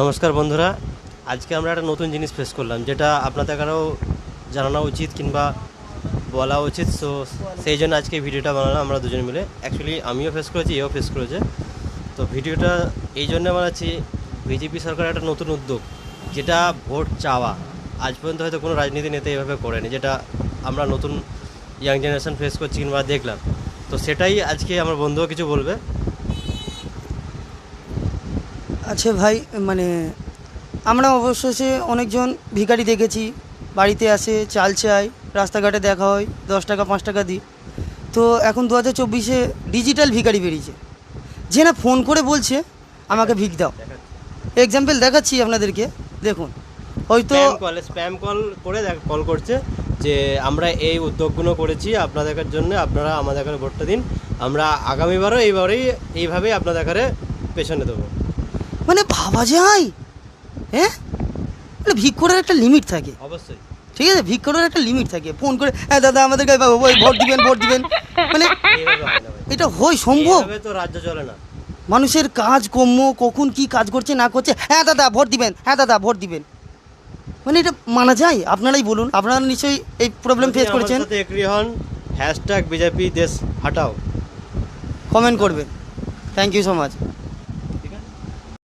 নমস্কার বন্ধুরা। আজকে আমরা একটা নতুন জিনিস ফেস করলাম, যেটা আপনাদের কারও জানানো উচিত কিংবা বলা উচিত। সো সেই জন্য আজকে ভিডিওটা বানালাম আমরা দুজন মিলে। অ্যাকচুয়ালি আমিও ফেস করেছি, এও ফেস করেছে। তো ভিডিওটা এই জন্য বানাচ্ছি বিজেপি সরকারের একটা নতুন উদ্যোগ, যেটা ভোট চাওয়া। আজ পর্যন্ত হয়তো কোনো রাজনীতি নেতা এভাবে করেনি, যেটা আমরা নতুন ইয়াং জেনারেশন ফেস করছি কিংবা দেখলাম। তো সেটাই আজকে আমার বন্ধুও কিছু বলবে। আচ্ছা ভাই মানে আমরা অবশ্যই অনেকজন ভিখারি দেখেছি। বাড়িতে আসে, চাল চাই রাস্তাঘাটে দেখা হয়, দশ টাকা, পাঁচ টাকা দিই। তো এখন দু হাজার চব্বিশে ডিজিটাল ভিখারি বেরিয়েছে। যে না ফোন করে বলছে, আমাকে ভিক দাও। এক্সাম্পল দেখাচ্ছি আপনাদেরকে, দেখুন। হয়তো কল স্প্যাম কল করে কল করছে যে, আমরা এই উদ্যোগগুলো করেছি, আপনাদের জন্য আপনারা আমাদের ভোটটা দিন। আমরা আগামীবারও এইবারেই এইভাবেই আপনাদের পেছনে দেবো। মানে ভাবা যায়? হ্যাঁ? মানে ভিক করার একটা লিমিট থাকে। অবশ্যই। ঠিক আছে? ভিক করার একটা লিমিট থাকে। ফোন করে হ্যাঁ দাদা আমাদের গায়ে বাবু, ওই ভোট দিবেন ভোট দিবেন। মানে। এটা হয় সম্ভব? তো রাজ্য চলে না। মানুষের কাজ কর্ম কখন কি কাজ করছে না করছে হ্যাঁ দাদা ভোট দিবেন হ্যাঁ দাদা ভোট দিবেন। মানে এটা মানা যায়? আপনারাই বলুন। আপনারা নিশ্চয়ই এই প্রবলেম ফেস করেছেন। হন হ্যাশট্যাগ বিজেপি দেশ হাটাও। কমেন্ট করবেন। Thank you so much